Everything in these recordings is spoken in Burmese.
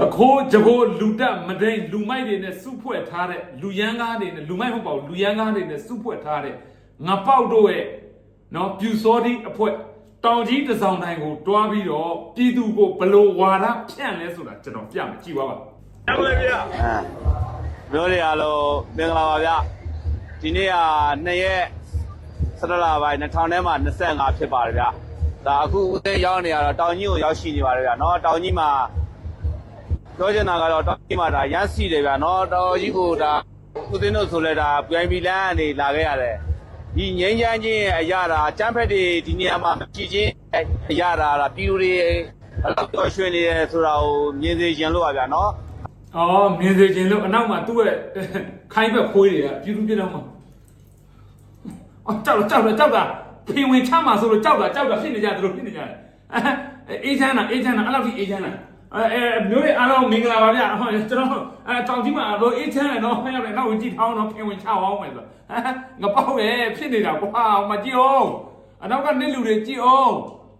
တခိုးကြခိုးလူတက်မဒိန်လူမိုက်တွေနဲ့စုဖွဲ့ထားတဲ့လူရန်ကားတွေနဲ့လူမိုက်မဟုတ်ပါဘူးလူရန်ကားတွေနဲ့စုဖွဲ့ထားတဲ့ငပေါက်တို့ရဲ့နော်ပြူစောတိအဖွဲ့တောင်ကြီးတစောင်းတိုင်းကိုတွားပြီးတော့ပြည်သူကိုဘလို့ဝါဒဖြန့်လဲဆိုတာကျွန်တော်ပြမယ်ကြည်ပါပါဟုတ်လေဗျာမျိုးတွေအားလုံးမင်္ဂလာပါဗျာဒီနေ့ကနှစ်ရက်17လပိုင်း2000ထဲမှာ25ဖြစ်ပါတယ်ဗျာဒါအခုဦးသိန်းရောက်နေရတော့တောင်ကြီးကိုရောက်ရှိနေပါတယ်ဗျာနော်တောင်ကြီးမှာ ပြောချင်တာကတော့တောင်းပြမှာဒါရရှိတယ်ဗျာနော်တော်ကြီးကိုဒါဦးသိန်းတို့ဆိုလဲဒါပြိုင်ပီလန်းကနေလာခဲ့ရတယ်ဒီငိမ့်ချမ်းချင်းအရာတာစံဖက်တွေဒီနေရာမှာကြည်ချင်းအရာတာပြည်သူတွေအလောက်တော်ရွှင်နေတယ်ဆိုတာကိုမြင်စေချင်လို့ပါဗျာနော်အော်မြင်စေချင်လို့အနောက်မှာသူ့ရဲ့ခိုင်းဘက်ခွေးတွေကပြည်သူပြည်တော်မှာအော်ကြောက်ကြောက်ကြောက်တာဖင်ဝင်ချမှာဆိုလို့ကြောက်တာကြောက်တာဖြစ်နေကြသူတို့ဖြစ်နေကြတယ်အေးချမ်းတာအေးချမ်းတာအဲ့လောက်ကြီးအေးချမ်းတာ အဲအဲမျိုးတွေအားလုံးမင်္ဂလာပါဗျဟောကျွန်တော်အဲတောင်ကြီးမှာတော့အေးချမ်းတယ်နော်ဖျက်ရတယ်နောက်ဝင်ကြည့်ထောင်းတော့ဖေဝင်ချအောင်မယ်ဆိုငပေါက်ရဲ့ဖြစ်နေတာကွာမကြည့်အောင်အနောက်ကနေလူတွေကြည့်အောင်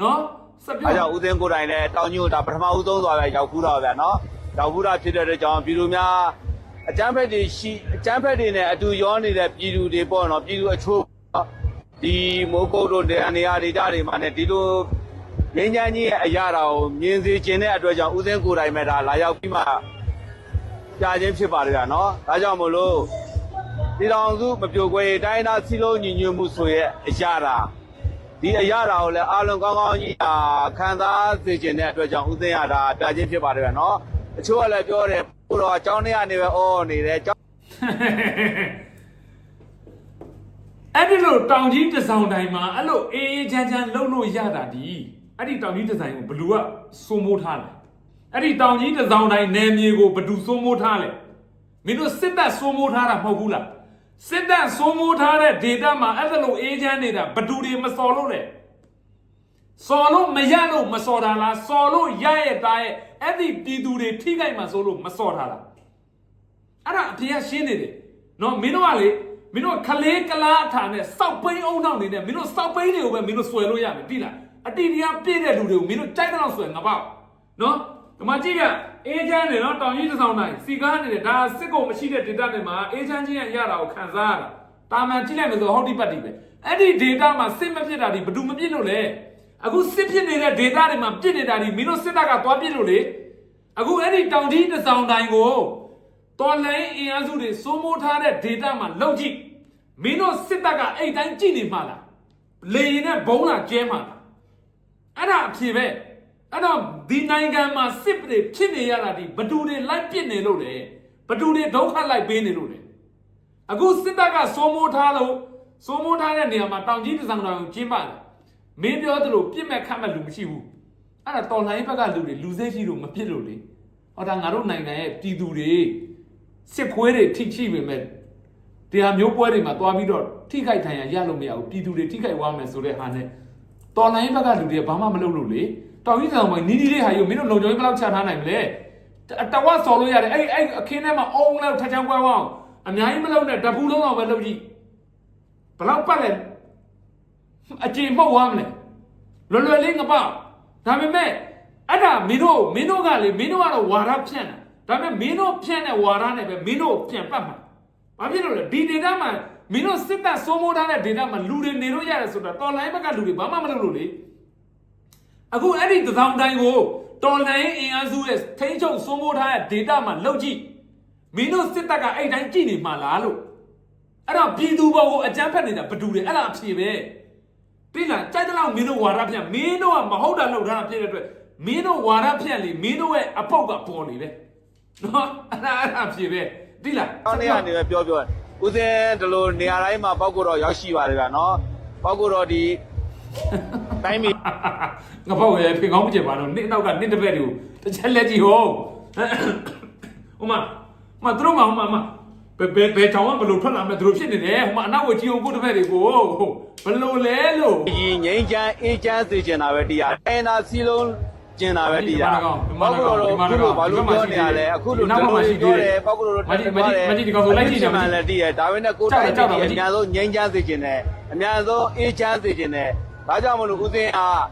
နော်စပြအဲကြောင့်ဦးသိန်းကိုယ်တိုင်လည်းတောင်ညို့ဒါပထမဦးဆုံးသွားပဲရောက်ခုတော့ဗျာနော်ရောက်ခုတာဖြစ်တဲ့အတွက်ကြောင့်ပြည်သူများအကျန်းဖက်တွေရှိအကျန်းဖက်တွေနဲ့အတူရောနေတဲ့ပြည်သူတွေပေါ့နော်ပြည်သူအချို့ဒီမိုးကုတ်တို့တဲ့အနေအဒေတာတွေမှာねဒီလို ငင်းချမ်းကြီးရဲ့အရာတော်ကိုမြင်စေခြင်းတဲ့အတွက်ကြောင့်ဦးသိန်းကိုယ်တိုင်မဲ့ဒါလာရောက်ပြီးမှကြာခြင်းဖြစ်ပါတယ်ဗျာနော်ဒါကြောင့်မို့လို့ဒီတော်စုမပြိုကွဲတိုင်းသားစီလုံးညီညွတ်မှုဆိုရဲ့အရာတာဒီအရာတာကိုလည်းအားလုံးကောင်းကောင်းကြီးအာခံစားစေခြင်းတဲ့အတွက်ကြောင့်ဥသိမ်းရတာပြချင်းဖြစ်ပါတယ်ဗျာနော်အချို့ကလည်းပြောတယ်ဘုရောအကြောင်းထဲကနေပဲအော်နေတယ်အကြောင်းအဲ့ဒီလိုတောင်ကြီးတစ်ဆောင်တိုင်းမှာအဲ့လိုအေးအေးချမ်းချမ်းလှုပ်လို့ရတာဒီ အဲ့ဒီတောင်ကြီးတစ်ဆိုင်ကိုဘလူကစိုးမိုးထားတယ်အဲ့ဒီတောင်ကြီးတစ်ဆောင်တိုင်းနယ်မြေကိုဘဒူစိုးမိုးထားလဲမင်းတို့စစ်တပ်စိုးမိုးထားတာမဟုတ်ဘူးလားစစ်တပ်စိုးမိုးထားတဲ့ဒေတာမှာအဲ့ဒါလိုအေးချမ်းနေတာဘဒူတွေမစော်လို့လေစော်လို့မရလို့မစော်တာလားစော်လို့ရရဲ့တားရဲ့အဲ့ဒီပြည်သူတွေထိခိုက်မှဆိုလို့မစော်ထားတာအဲ့ဒါအဖေကရှင်းနေတယ်နော်မင်းတို့ကလေမင်းတို့ကလေးကလားအထာနဲ့စောက်ပိန်းအောင်နောက်နေတယ်မင်းတို့စောက်ပိန်းတွေကိုပဲမင်းတို့ဆွဲလို့ရမယ်ပြီလား အတီတရားပြည့်တဲ့လူတွေကိုမင်းတို့ကြိုက်တဲ့လောက်ဆွဲငါပေါ့နော်ဒီမှာကြည့်ရအေးချမ်းနေနော်တောင်ကြီးတစ်ဆောင်တိုင်းစီကားနေတယ်ဒါစစ်ကုန်မရှိတဲ့ data တွေမှာအေးချမ်းချင်းရရတာကိုခံစားရတာတာမန်ကြည့်လိုက်မယ်ဆိုဟုတ်ဒီပတ်ဒီပဲအဲ့ဒီ data မှာစစ်မဖြစ်တာဒီဘယ်သူမပြစ်လို့လဲအခုစစ်ဖြစ်နေတဲ့ data တွေမှာပြစ်နေတာဒီမင်းတို့စစ်တပ်ကသွားပြစ်လို့လေအခုအဲ့ဒီတောင်ကြီးတစ်ဆောင်တိုင်းကိုတော်လိုင်းအင်အားစုတွေစိုးမိုးထားတဲ့ data မှာလောက်ကြည့်မင်းတို့စစ်တပ်ကအဲ့တိုင်းကြည့်နေမှလားလေရင်နဲ့ဘုံလာကျဲမှလား အဲ့ဒါအဖြေပဲအဲ့တော့ဒီနိုင်ငံမှာစစ်တွေဖြစ်နေရတာဒီဘသူတွေလိုက်ပြစ်နေလို့လေဘသူတွေဒုက္ခလိုက်ပေးနေလို့လေအခုစစ်တပ်ကစိုးမိုးထားလို့စိုးမိုးထားတဲ့နေရာမှာတောင်ကြီးတစ်ဆောင်တောင်ကိုကျင်းပါတယ်မင်းပြောသလိုပြစ်မဲ့ခတ်မဲ့လူမရှိဘူးအဲ့ဒါတော်လိုင်းဘက်ကလူတွေလူစိတ်ရှိလို့မပြစ်လို့လေဟောဒါငါတို့နိုင်ငံရဲ့ပြည်သူတွေစစ်ခွေးတွေထိချိပေမဲ့တရားမျိုးပွဲတွေမှာသွားပြီးတော့ထိခိုက်ထိုင်ရရလို့မရဘူးပြည်သူတွေထိခိုက်သွားမယ်ဆိုတဲ့ဟာနဲ့ တော်လိုင်းဘက်ကလူတွေကဘာမှမလုပ်လို့လေတောင်ကြီးဆောင်မှာနီးနီးလေးဟာယူမင်းတို့လုံခြုံရေးဘယ်လောက်ချထားနိုင်မလဲတဝက်စော်လို့ရတယ်အဲ့အဲ့အခင်းထဲမှာအုံလောက်ထချမ်းကွဲဝအောင်အများကြီးမလုပ်နဲ့တပူလုံးအောင်ပဲလုပ်ကြည့်ဘယ်လောက်ပတ်လဲအကျင်မှုတ်သွားမလဲလွယ်လွယ်လေးငပောက်ဒါပေမဲ့အဲ့ဒါမင်းတို့မင်းတို့ကလေမင်းတို့ကတော့ဝါရဖြန့်တာဒါပေမဲ့မင်းတို့ဖြန့်တဲ့ဝါရနဲ့ပဲမင်းတို့ပြန်ပတ်မှာဘာဖြစ်လို့လဲဒီ data မှာ မင်းတို့စစ်တပ်စိုးမိုးထားတဲ့ data မှာလူတွေနေလို့ရတယ်ဆိုတာတော်လိုင်းဘက်ကလူတွေဘာမှမလုပ်လို့လေအခုအဲ့ဒီသံတိုင်းကိုတော်လိုင်းအင်အားစုရဲ့ထိန်းချုပ်စိုးမိုးထားတဲ့ data မှာလောက်ကြည့်မင်းတို့စစ်တပ်ကအဲ့တိုင်းကြည့်နေမှာလားလို့အဲ့တော့ပြည်သူဘောကိုအကြမ်းဖက်နေတာဘယ်သူတွေအဲ့ဒါအဖြေပဲတိလားကြိုက်တဲ့လောက်မင်းတို့ဝါရဖြန့်မင်းတို့ကမဟုတ်တာလုပ်ထားတာဖြစ်တဲ့အတွက်မင်းတို့ဝါရဖြန့်လေမင်းတို့ရဲ့အပုတ်ကပေါ်နေပဲနော်အဲ့ဒါအဲ့ဒါဖြစ်ပဲတိလားတောင်းထဲကနေပဲပြောပြော ဦးသိန်းဒီလိုနေရာတိုင်းမှာပောက်ကိုတော့ရောက်ရှိပါတယ်ဗျာနော်ပောက်ကိုတော့ဒီတိုင်းမီငါပေါ့ရဲ့ဖင်ကောင်းမကျင်ပါတော့နေ့နောက်ကနေ့တစ်ပက်တွေကိုတစ်ချက်လက်ကြည့်ဟောဟိုမှာမသူတို့မဟိုမှာမဘယ်ဘယ်ဘယ်ချောင်းကဘယ်လိုထွက်လာမလဲသူတို့ဖြစ်နေတယ်ဟိုမှာအနောက်ဝကြီးအောင်ကိုတစ်ပက်တွေကိုဘယ်လိုလဲလို့ဒီငိမ့်ချမ်းအေးချမ်းစေချင်တာပဲတရားတိုင်းသားစီလုံး ကျင်တာပဲတရားပောက်ကိုတော့အခုလိုဘာလို့ပြောနေရလဲအခုလိုပြောတယ်ပောက်ကိုတော့မှန်လည်းတည်ရဒါပေမဲ့ကိုတိုင်းတည်အများဆုံးငိမ့်ချမ်းစေချင်တယ်အများဆုံးအေးချမ်းစေချင်တယ်ဒါကြောင့်မလို့ဦးသိန်းအား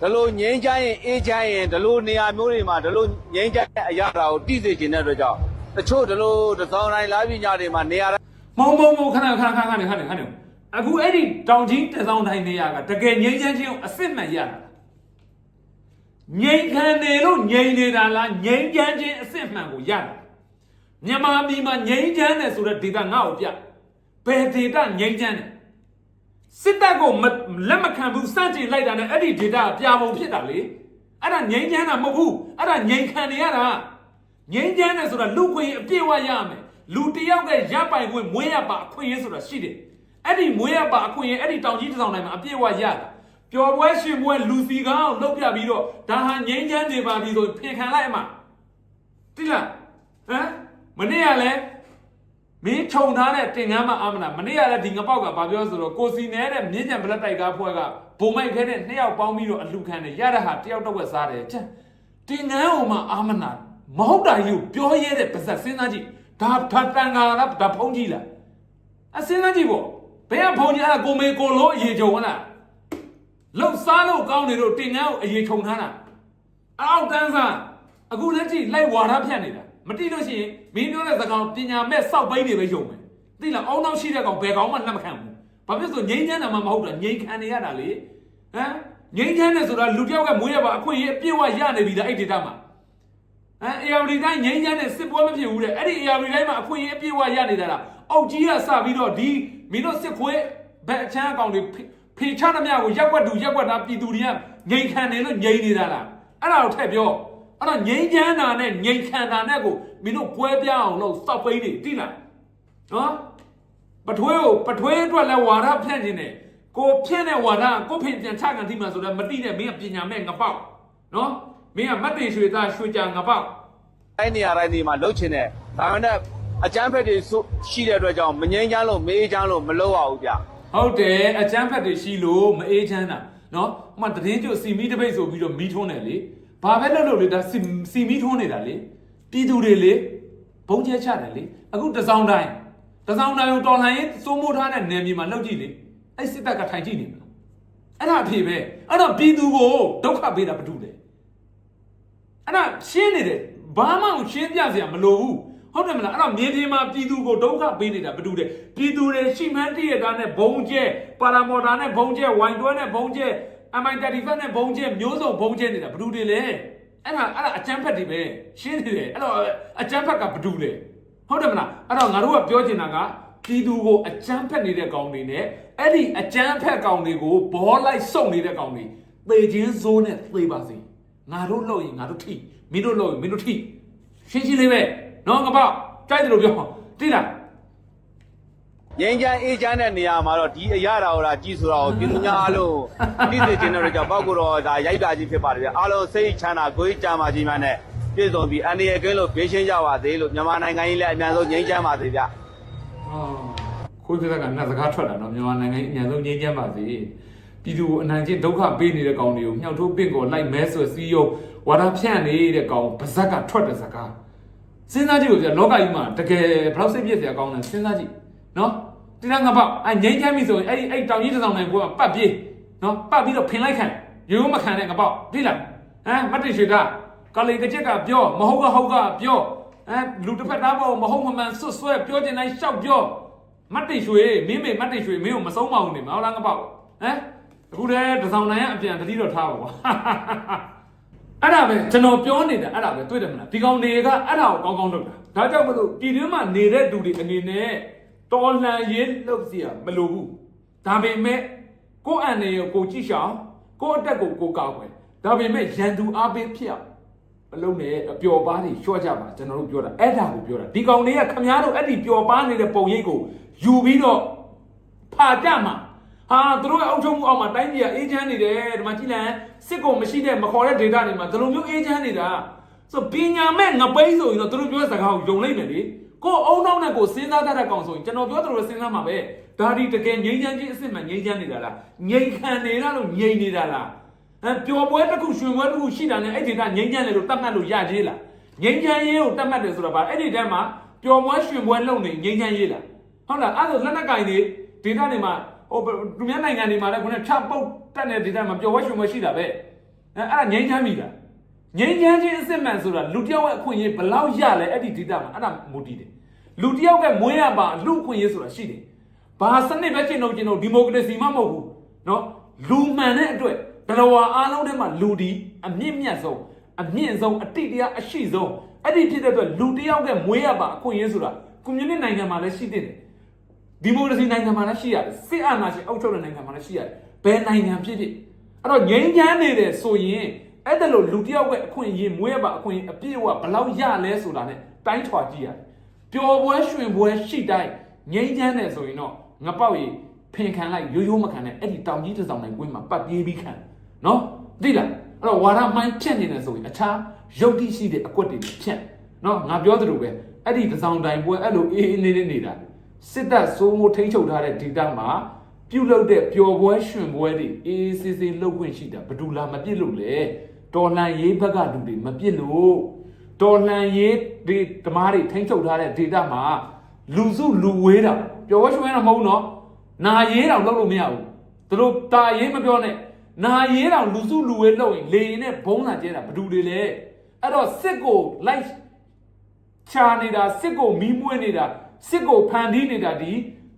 တဒီလိုငြိမ်းချမ်းရင်အေးချမ်းရင်ဒီလိုနေရာမျိုးတွေမှာဒီလိုငြိမ်းချမ်းတဲ့အရာတာကိုတည်စေခြင်းတဲ့အတွက်ကြောင့်တချို့ဒီလိုတစ်စောင်းတိုင်းလာပြီးညတွေမှာနေရာတိုင်းမုံမုံမုံခဏခဏခဏခဏခဏခဏအခုအဲ့ဒီတောင်ကြီးတစောင်းတိုင်းနေရာကတကယ်ငြိမ်းချမ်းခြင်းကိုအစစ်မှန်ရတာ ငြိမ်းခံနေလို့ငြိမ်းနေတာလားငြိမ်းချမ်းခြင်းအစစ်မှန်ကိုရတာမြန်မာပြည်မှာငြိမ်းချမ်းတယ်ဆိုတဲ့ဒေတာငါ့ကိုပြဘယ်ဒေတာငြိမ်းချမ်းတယ်စစ်တပ်ကိုမလက်မခံဘူးစန့်ကျင်လိုက်တာနဲ့အဲ့ဒီဒေတာပြာပုံဖြစ်တာလေအဲ့ဒါငြိမ်းချမ်းတာမဟုတ်ဘူးအဲ့ဒါငြိမ်းခံနေရတာငြိမ်းချမ်းတယ်ဆိုတာလူခွင့်အပြည့်အဝရမယ်လူတယောက်ကရပိုင်ခွင့်မွေးရပါအခွင့်အရေးဆိုတာရှိတယ်အဲ့ဒီမွေးရပါအခွင့်အရေးအဲ့ဒီတောင်ကြီးတစ်ဆောင်တိုင်းမှာအပြည့်အဝရတယ် ပျော်ပွဲရှင်ပွဲလူစီကောင်းလှုပ်ပြပြီးတော့ဒါဟာငြိမ်းချမ်းနေပါပြီဆိုဖင်ခံလိုက်အမတိလားဟမ်မနေ့ကလည်းမင်းခြုံထားတဲ့တင်ငန်းမအာမနာမနေ့ကလည်းဒီငပောက်ကဘာပြောဆိုတော့ကိုစီနဲတဲ့မြင်းကြံဘလက်တိုက်ကားဖွဲ့ကဘုံမိုက်ခဲတဲ့နှစ်ယောက်ပေါင်းပြီးတော့အလူခံတယ်ရတဲ့ဟာတယောက်တော့ဝက်စားတယ်ချမ်းတင်ငန်းဟိုမှာအာမနာမဟုတ်တာကြီးကိုပြောရဲတဲ့ပါဇက်စဉ်းစားကြည့်ဒါဒါတန်ဃာလားဒါဖုံးကြီးလားအစဉ်းစားကြည့်ပေါ့ဘယ်ကဖုံးကြီးအဲ့ဒါကိုမေကိုလို့အရေးကြုံလား လှုပ်စားလို့ကောင်းနေတော့တင်ငန်းကိုအရေးခြုံထားတာအောက်တန်းစားအခုလက်ကြည့်လိုက်ဝါရဖြတ်နေတာမတိလို့ရှိရင်မင်းပြောတဲ့သကောင်ပညာမဲ့စောက်ပိန်းတွေပဲယုံမယ်သိလားအောင်းနောက်ရှိတဲ့ကောင်ဘယ်ကောင်မှလက်မခံဘူးဘာဖြစ်လို့ငိမ့်ချမ်းတာမှမဟုတ်တာငိမ့်ခံနေရတာလေဟမ်ငိမ့်ချမ်းတယ်ဆိုတာလူတစ်ယောက်ကမွေးရပါအခွင့်အရေးအပြည့်အဝရနေပြီလားအဲ့ဒီဒေတာမှာဟမ်အေယာဝတီတိုင်းငိမ့်ချမ်းတဲ့စစ်ပွဲမဖြစ်ဘူးတဲ့အဲ့ဒီအေယာဝတီတိုင်းမှာအခွင့်အရေးအပြည့်အဝရနေတာလားအောက်ကြီးကစပြီးတော့ဒီမင်းတို့စစ်ခွေးဘက်အချမ်းအကောင်တွေ ဖေဖေချသမျှကိုရက်ွက်တူရက်ွက်တာပြည်သူတွေကငိမ့်ခံနေလို့ငိမ့်နေတာလားအဲ့ဒါကိုထည့်ပြောအဲ့တော့ငိမ့်ချမ်းတာနဲ့ငိမ့်ခံတာနဲ့ကိုမင်းတို့ပွဲပြအောင်လို့စောက်ပိန်းနေတိလားနော်ပထွေးကိုပထွေးအတွက်လဲဝါဒဖြန့်ခြင်းနဲ့ကိုဖြန့်တဲ့ဝါဒကိုဖင်ပြန်ချကန်တိမှဆိုတော့မတိနဲ့မင်းကပညာမဲ့ငပောက်နော်မင်းကမတ်တေရွှေသားရွှေကြာငပောက်တိုင်းနေရာတိုင်းဒီမှာလှုပ်ချင်တယ်ဒါပေမဲ့အကျန်းဖက်တွေဆိုရှိတဲ့အတွက်ကြောင့်မငြိမ်းချမ်းလို့မေးချမ်းလို့မလုပ်ရဘူးဗျ ဟုတ်တယ်အကျန်းဖက်တွေရှိလို့မအေးချမ်းတာနော်ဟိုမှာတည်င်းကျစီမီတပိတ်ဆိုပြီးတော့မီးထွန်းတယ်လေဘာပဲလုပ်လို့လေဒါစီစီမီထွန်းနေတာလေပြည်သူတွေလေဘုံကျဲချတယ်လေအခုတစောင်းတိုင်းတစောင်းတိုင်းကိုတော်လှန်ရေးစိုးမိုးထားတဲ့နယ်မြေမှာလောက်ကြည့်လေအဲ့စစ်တပ်ကထိုင်ကြည့်နေမလားအဲ့ဒါအဖြစ်ပဲအဲ့တော့ပြည်သူကိုဒုက္ခပေးတာဘာတူလဲအဲ့ဒါရှင်းနေတယ်ဘာမှရှင်းပြစရာမလိုဘူး ဟုတ်တယ်မလားအဲ့တော့မြေပြင်မှာပြည်သူကိုဒုက္ခပေးနေတာဘာတူလဲပြည်သူတွေရှိမှန်းတည့်ရတာနဲ့ဘုံကျဲပါရာမော်တာနဲ့ဘုံကျဲဝိုင်တွဲနဲ့ဘုံကျဲ MI35 နဲ့ဘုံကျဲမျိုးစုံဘုံကျဲနေတာဘာတူတယ်လဲအဲ့ဒါအဲ့ဒါအကျန်းဖက်တွေပဲရှင်းနေတယ်အဲ့တော့အကျန်းဖက်ကဘာတူလဲဟုတ်တယ်မလားအဲ့တော့ငါတို့ကပြောချင်တာကပြည်သူကိုအကျန်းဖက်နေတဲ့ကောင်တွေနဲ့အဲ့ဒီအကျန်းဖက်ကောင်တွေကိုဘောလိုက်စုံနေတဲ့ကောင်တွေသေခြင်းဇိုးနဲ့သေပါစေငါတို့လို့ရင်ငါတို့ထိမင်းတို့လို့ရင်မင်းတို့ထိရှင်းရှင်းလေးပဲ နော်ငါပေါ့ကြိုက်တယ်လို့ပြောတိလားငြိမ်းချမ်းအေးချမ်းတဲ့နေရာမှာတော့ဒီအရာတော်ရာကြီးဆိုတာကိုပြည်သူများအားလုံးသိစေချင်တဲ့အတွက်ကြောင့်ပောက်ကတော့ဒါရိုက်တာကြီးဖြစ်ပါတယ်ဗျအားလုံးစိတ်ချမ်းသာကိုယ်ကြမ်းပါကြီးမှနဲ့ပြည့်စုံပြီးအန္တရာယ်ကင်းလို့ဘေးရှင်းကြပါသေးလို့မြန်မာနိုင်ငံကြီးလည်းအများဆုံးငြိမ်းချမ်းပါစေဗျအာခိုးစက်ကနတ်စကားထွက်တာနော်မြန်မာနိုင်ငံကြီးအများဆုံးငြိမ်းချမ်းပါစေပြည်သူကိုအနိုင်ကျင့်ဒုက္ခပေးနေတဲ့ကောင်တွေကိုမြှောက်ထိုးပင့်ကိုလိုက်မဲဆွဲစီးရုံဝါဒဖြန့်နေတဲ့ကောင်ပါဇက်ကထွက်တဲ့စကား စဉ်းစားကြည့်လို့ပြလောကကြီးမှာတကယ်ဘယ်လောက်စိတ်ပြည့်စရာကောင်းလဲစဉ်းစားကြည့်နော်တိရငါပေါ့အဲငြိမ်းချမ်းပြီဆိုရင်အဲ့ဒီအဲ့တောင်ကြီးတစ်ဆောင်နိုင်ဘွဲမှာပတ်ပြေးနော်ပတ်ပြီးတော့ဖင်လိုက်ခံရိုးရိုးမခံနဲ့ငါပေါ့သိလားဟမ်မတ်တရွှေကကလေးကချက်ကပြောမဟုတ်ကဟုတ်ကပြောအဲလူတစ်ဖက်သားပေါ်မဟုတ်မမှန်ဆွတ်ဆွဲပြောချင်တိုင်းရှောက်ပြောမတ်တိရွှေမင်းမေမတ်တိရွှေမင်းကိုမဆုံးမအောင်နေမဟုတ်လားငါပေါ့ဟမ်အခုတည်းတစောင်းနိုင်ရအပြန်တတိတော့ထားပါကွာ အဲ့ဒါပဲကျွန်တော်ပြောနေတာအဲ့ဒါပဲတွေ့တယ်မလားဒီကောင်တွေကအဲ့ဒါကိုကောင်းကောင်းလုပ်တာဒါကြောင့်မလို့ပြည်တွင်းမှာနေတဲ့လူတွေအနေနဲ့တော်လှန်ရေးလုပ်စီရမလိုဘူးဒါပေမဲ့ကိုယ့်အန်နေကိုကိုကြည့်ရှောင်ကိုယ့်အတက်ကိုကိုကောက်ွယ်ဒါပေမဲ့ရန်သူအားပေးဖြစ်အောင်မလုံးနဲ့အပျော်ပါးတွေလျှော့ကြပါကျွန်တော်တို့ပြောတာအဲ့ဒါကိုပြောတာဒီကောင်တွေကခမားတို့အဲ့ဒီပျော်ပါးနေတဲ့ပုံရိပ်ကိုယူပြီးတော့ဖာကြမှာ ဟာသူတို့ရဲ့အောက်ချုံမှုအောက်မှာတိုင်းပြည်ကအေးချမ်းနေတယ်ဒီမှာကြည့်လိုက်စစ်ကိုမရှိတဲ့မခေါ်တဲ့ဒေတာတွေမှာဒီလိုမျိုးအေးချမ်းနေတာဆိုပညာမဲ့ငပိန်းဆိုရင်တော့သူတို့ပြောတဲ့စကားကိုယုံလိုက်မယ်လေကိုအုံနောက်နဲ့ကိုစဉ်းစားတတ်တဲ့ကောင်ဆိုရင်ကျွန်တော်ပြောသလိုစဉ်းစားမှာပဲဒါဒီတကယ်ငြိမ်းချမ်းခြင်းအစ်စ်မှငြိမ်းချမ်းနေတာလားငြိမ်ခံနေတာလို့ငြိမ်နေတာလားအဲပျော်ပွဲတစ်ခုရွှင်ပွဲတစ်ခုရှိတာနဲ့အဲ့ဒီကငိမ့်ချမ်းတယ်လို့တတ်မှတ်လို့ရသေးလားငိမ့်ချမ်းရေးကိုတတ်မှတ်တယ်ဆိုတော့ဗာအဲ့ဒီတည်းမှာပျော်ပွဲရွှင်ပွဲလုပ်နေငိမ့်ချမ်းရေးလားဟုတ်လားအဲ့ဒါလက်နက်ကင်တွေဒေတာတွေမှာ ဟိုသူများနိုင်ငံတွေမှာလည်းခုနချပုတ်တက်တဲ့ဒေတာမှာပျော်ပွဲရွှင်ပွဲရှိတာပဲ အဲအဲ့ဒါငြိမ်းချမ်းပြီလားငြိမ်းချမ်းခြင်းအစစ်မှန်ဆိုတာလူတစ်ယောက်ရဲ့အခွင့်အရေးဘယ်လောက်ရလဲအဲ့ဒီဒေတာမှာအဲ့ဒါမူတည်တယ်လူတစ်ယောက်ကမွေးရပါလူအခွင့်အရေးဆိုတာရှိတယ်ဘာစနစ်ပဲကျင့်တော့ကျင့်တော့ဒီမိုကရေစီမှမဟုတ်ဘူးเนาะလူမှန်တဲ့အတွက်ဘယ်တော်အားလုံးထဲမှာလူဒီအမြင့်မြတ်ဆုံးအမြင့်ဆုံးအတိတ်တရားအရှိဆုံးအဲ့ဒီဖြစ်တဲ့အတွက်လူတစ်ယောက်ကမွေးရပါအခွင့်အရေးဆိုတာကွန်မြူနတီနိုင်ငံမှာလည်းရှိတဲ့တယ် ဒီမိုကရေစီနိုင်ငံမှာလည်းရှိရတယ်စစ်အာဏာရှင်အုပ်ချုပ်တဲ့နိုင်ငံမှာလည်းရှိရတယ်ဘယ်နိုင်ငံဖြစ်ဖြစ်အဲ့တော့ငြိမ်းချမ်းနေတယ်ဆိုရင်အဲ့ဒါလို့လူတစ်ယောက်ရဲ့အခွင့်အရေးမွေးရပါအခွင့်အရေးအပြည့်အဝဘယ်လောက်ရလဲဆိုတာ ਨੇ တိုင်းထွာကြည့်ရတယ်ပျော်ပွဲရွှင်ပွဲရှိတိုင်းငြိမ်းချမ်းတယ်ဆိုရင်တော့ငပောက်ရီဖင်ခံလိုက်ရိုးရိုးမခံနဲ့အဲ့ဒီတောင်ကြီးတစ်စောင်တိုင်းကွင်းမှာပတ်ပြေးပြီးခံနော်သိလားအဲ့တော့ဝါရမိုင်းဖြတ်နေတယ်ဆိုရင်အခြားရုပ်တိရှိတဲ့အကွက်တွေဖြတ်နော်ငါပြောသလိုပဲအဲ့ဒီတစ်စောင်တိုင်းပွဲအဲ့လိုအေးအေးနေနေနေတာ စစ်တပ်စိုးမိုးထိန်းချုပ်ထားတဲ့ဒေသမှာပြုတ်လုတဲ့ပျော်ပွဲရွှင်ပွဲတွေအေးအေးဆေးဆေးလှုပ်ခွင့်ရှိတာဘယ်သူလာမပြစ်လို့လဲတော်လှန်ရေးဘက်ကလူတွေမပြစ်လို့တော်လှန်ရေးဒီဓမ္မတွေထိန်းချုပ်ထားတဲ့ဒေသမှာလူစုလူဝေးတာပျော်ပွဲရွှင်ပွဲတော့မဟုတ်နော်နာရေးတောင်လုပ်လို့မရဘူးသူတို့တာရေးမပြောနဲ့နာရေးတောင်လူစုလူဝေးလုပ်ရင်လေရင်နဲ့ဘုံလာကျဲတာဘယ်သူတွေလဲအဲ့တော့စစ်ကိုလိုက်ချာနေတာစစ်ကိုမီးမွေးနေတာ စစ်ကိုဖန်တီးနေတာဒီ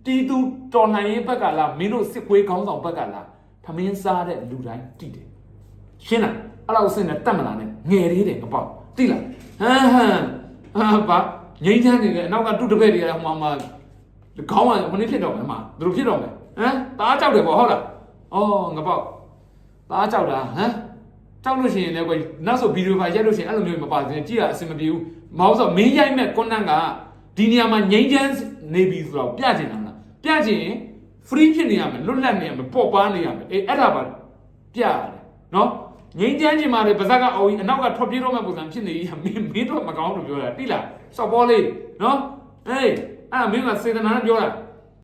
တီးသူတော်လှန်ရေးဘက်ကလားမင်းတို့စစ်ခွေးခေါင်းဆောင်ဘက်ကလားထမင်းစားတဲ့လူတိုင်းတိတယ်ရှင်းလားအဲ့လောက်စင်နဲ့တတ်မလားနဲ့ငယ်သေးတယ်ငပေါက်တိလားဟမ်ဟမ်ဟာဘာငိမ့်ချမ်းနေတယ်အနောက်ကတူတပည့်တွေကဟိုမှာခေါင်းကမင်းဖြစ်တော့မယ်မှာသူတို့ဖြစ်တော့မယ်ဟမ်ตาကြောက်တယ်ပေါ့ဟုတ်လားဩငပေါက်ตาကြောက်တာဟမ် တောက်လို့ရှိရင်လည်းကွယ်နောက်ဆိုဗီဒီယိုဖိုင်ရိုက်လို့ရှိရင်အဲ့လိုမျိုးမပါသေးကြည့်ရအဆင်မပြေဘူးမဟုတ်ဆိုမင်းရိုက်မဲ့ကွန်နန့်က ဒီနေရာမှာငိမ့်ချမ်းနေပြီဆိုတော့ပြချင်တာမလားပြချင်ရင် free ဖြစ်နေရမယ်လွတ်လပ်နေရမယ်ပေါ့ပါနေရမယ်အေးအဲ့ဒါပါပြရတယ်နော်ငိမ့်ချမ်းချင်မှလည်းပါဇက်ကအော်ကြီးအနောက်ကထွက်ပြေးတော့မဲ့ပုံစံဖြစ်နေကြီးမင်းမင်းတော့မကောင်းလို့ပြောတာတိလားစော်ပေါ်လေးနော်အေးအဲ့ဒါမင်းကစေတနာနဲ့ပြောတာ